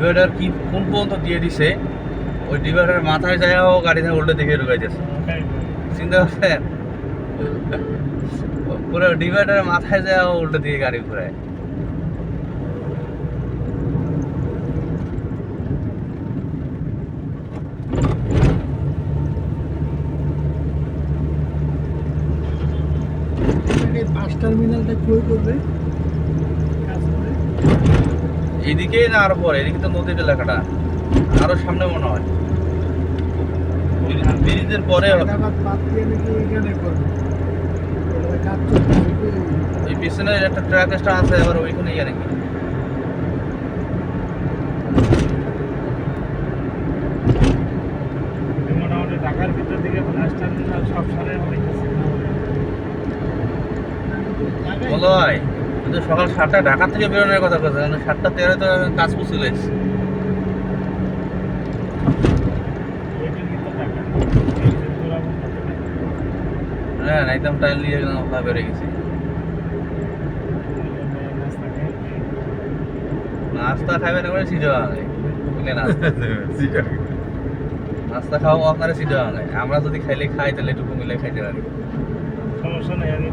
Divider কি, কোন পর্যন্ত দিয়ে দিছে, ওই ডিভাইডার মাথায় যায়ও গাড়ি থেকে উল্টে দিকে ঢুকাইতেছে চিন্তা করছেন পুরো ডিভাইডারের মাথায় যায়ও উল্টে দিকে গাড়ি ঘুরায়। বাস টার্মিনালটা কই করবে? এইদিকে না আরও পরে? এদিকে তো নদীর এলাকাটা। আরও সামনে মনে হয়। ব্রিজের পরে? ওই পিছনে একটা ট্রাক স্টার আছে আবার ওইখানে ইয়ে নাকি। মোটামুটি ঢাকার ভিতর দিকে বাস টার্মিনাল সব সারে হইতেছে কিন্তু সকাল সাতটা ঢাকা থেকে বেরোনোর কথা কথা মানে সাতটা তেরো তো কাজ পুষিল ওইটার ভিতর ঢাকা হ্যাঁ একদম টাইল নিয়ে আমরা বেড়ে গেছি। নাস্তা খাবেন করে সিজো আগে বুঝলে নাস্তা খাওয়া আপনারা সিজো আগে আমরা যদি খাইলে খাই তাহলে একটু মিলে খাইতে পারি। সমস্যা নাই আমি